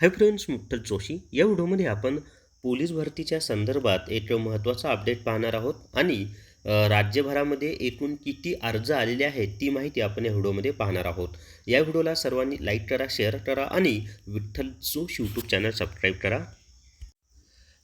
Hi friends मुक्तल Joshi या व्हिडिओमध्ये आपण पोलीस भरतीच्या संदर्भात एक महत्त्वाचा अपडेट पाहणार आहोत आणि राज्यभरामध्ये एकूण किती अर्ज आलेले आहेत ती माहिती आपण या व्हिडिओमध्ये पाहणार आहोत. या व्हिडिओला सर्वांनी लाईक करा शेअर करा आणि Vitthal Josh YouTube channel subscribe करा.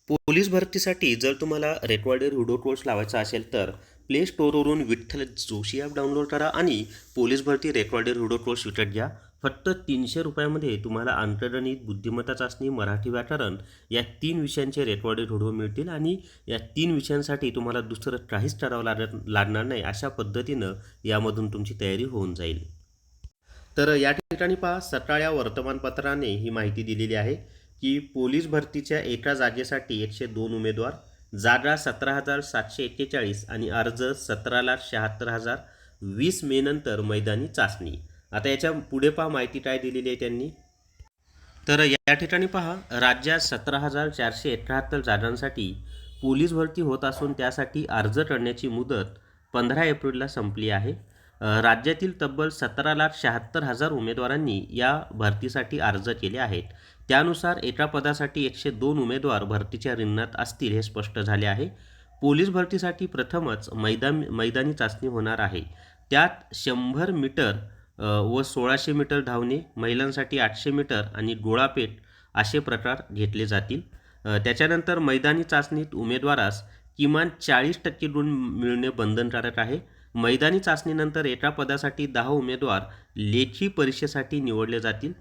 पोलीस भरतीसाठी जर तुम्हाला रेकॉर्डेड व्हिडिओ कोर्स लावायचा असेल तर प्ले स्टोरवरून विठ्ठल जोशी ॲप डाउनलोड करा आणि पोलीस भरती रेकॉर्डेड व्हिडिओ कोर्स विकत घ्या. फक्त तीनशे रुपयामध्ये तुम्हाला अंतर्गणित बुद्धिमत्ता चाचणी मराठी व्याकरण या तीन विषयांचे रेकॉर्डेड व्हिडिओ मिळतील आणि या तीन विषयांसाठी तुम्हाला दुसरं काहीच करावं लाग लागणार नाही अशा पद्धतीनं यामधून तुमची तयारी होऊन जाईल. तर या ठिकाणी पहा सकाळ या वर्तमानपत्राने ही माहिती दिलेली आहे की पोलीस भरतीच्या एका जागेसाठी एकशे दोन उमेदवार जागा सतरा हजार सातशे एक्केचाळीस आणि अर्ज सतरा लाख शहात्तर हजार वीस मे नंतर मैदानी चाचणी. आता याच्यापुढे पहा माहिती काय दिलेली आहे त्यांनी. तर या ठिकाणी पहा राज्यात सतरा हजार चारशे एकाहत्तर जागांसाठी पोलीस भरती होत असून त्यासाठी अर्ज करण्याची मुदत पंधरा एप्रिलला संपली आहे. राज्यातील तब्बल सतरा लाख शहात्तर हजार उमेदवारांनी या भरतीसाठी अर्ज केले आहेत. त्यानुसार एका पदासाठी एकशे दोन उमेदवार भरतीच्या रिंगणात असतील हे स्पष्ट झाले आहे. पोलीस भरतीसाठी प्रथमच मैदान मैदानी चाचणी होणार आहे. त्यात शंभर मीटर व सोळाशे मीटर धावणे महिलांसाठी आठशे मीटर आणि गोळापेट असे प्रकार घेतले जातील. त्याच्यानंतर मैदानी चाचणीत उमेदवारास किमान चाळीस टक्के गुण मिळणे बंधनकारक आहे. मैदानी चाचणीनंतर एका पदासाठी दहा उमेदवार लेखी परीक्षेसाठी निवडले जातील.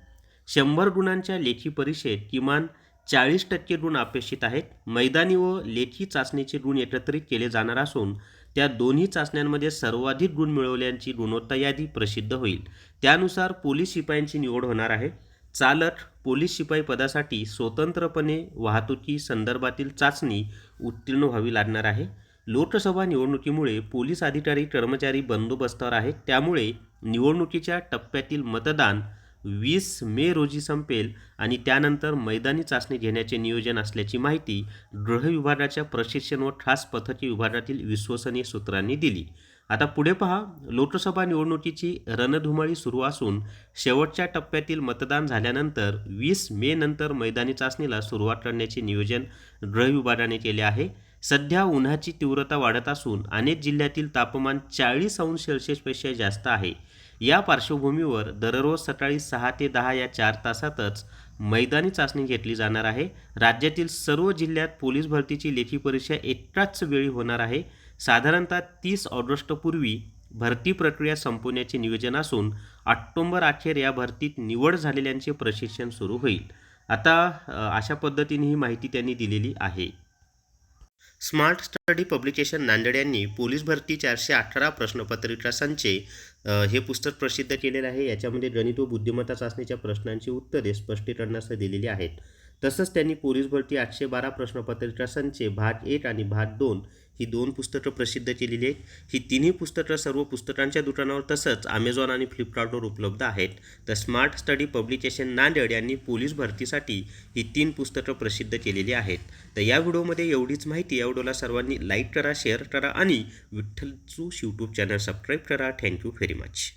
शंभर गुणांच्या लेखी परीक्षेत किमान चाळीस टक्के गुण अपेक्षित आहेत. मैदानी व लेखी चाचणीचे गुण एकत्रित केले जाणार असून त्या दोन्ही चाचण्यांमध्ये सर्वाधिक गुण मिळवल्यांची गुणवत्ता यादी प्रसिद्ध होईल. त्यानुसार पोलीस शिपायांची निवड होणार आहे. चालक पोलीस शिपाई पदासाठी स्वतंत्रपणे वाहतुकी संदर्भातील चाचणी उत्तीर्ण व्हावी लागणार आहे. लोकसभा निवडणुकीमुळे पोलीस अधिकारी कर्मचारी बंदोबस्तावर आहेत. त्यामुळे निवडणुकीच्या टप्प्यातील मतदान वीस मे रोजी संपेल आणि त्यानंतर मैदानी चाचणी घेण्याचे नियोजन असल्याची माहिती गृह विभागाच्या प्रशिक्षण व खास पथकी विभागातील विश्वसनीय सूत्रांनी दिली. आता पुढे पहा लोकसभा निवडणुकीची रणधुमाळी सुरू असून शेवटच्या टप्प्यातील मतदान झाल्यानंतर वीस मे नंतर मैदानी चाचणीला सुरुवात करण्याचे नियोजन गृह विभागाने केले आहे. सध्या उन्हाची तीव्रता वाढत असून अनेक जिल्ह्यातील तापमान चाळीस अंश सेल्सिअसपेक्षा जास्त आहे. या पार्श्वभूमीवर दररोज सकाळी सहा ते दहा या चार तासातच मैदानी चाचणी घेतली जाणार आहे. राज्यातील सर्व जिल्ह्यात पोलीस भरतीची लेखी परीक्षा एकाच वेळी होणार आहे. साधारणतः तीस ऑगस्टपूर्वी भरती प्रक्रिया संपवण्याचे नियोजन असून ऑक्टोंबर अखेर या भरतीत निवड झालेल्यांचे प्रशिक्षण सुरू होईल. आता अशा पद्धतीने ही माहिती त्यांनी दिलेली आहे. स्मार्ट स्टडी पब्लिकेशन नांदेड यांनी पोलीस भरती चारशे अठरा प्रश्नपत्रिका संचे हे पुस्तक प्रसिद्ध केलेलं आहे. याच्यामध्ये गणित व बुद्धिमत्ता चाचणीच्या प्रश्नांची उत्तरे स्पष्टीकरणासह दिलेली आहेत. तसंच त्यांनी पोलीस भरती आठशे बारा प्रश्नपत्रिका संचे भाग एक आणि भाग दोन ही दोन पुस्तकं प्रसिद्ध केलेली आहेत. ही तिन्ही पुस्तकं सर्व पुस्तकांच्या दुकानावर तसंच अमेझॉन आणि फ्लिपकार्टवर उपलब्ध आहेत. तर स्मार्ट स्टडी पब्लिकेशन नांदेड यांनी पोलीस भरतीसाठी ही तीन पुस्तकं प्रसिद्ध केलेली आहेत. तर या व्हिडिओमध्ये एवढीच माहिती. या व्हिडिओला सर्वांनी लाईक करा शेअर करा आणि विठ्ठलचू यूट्यूब चॅनल सबस्क्राईब करा. Thank you very much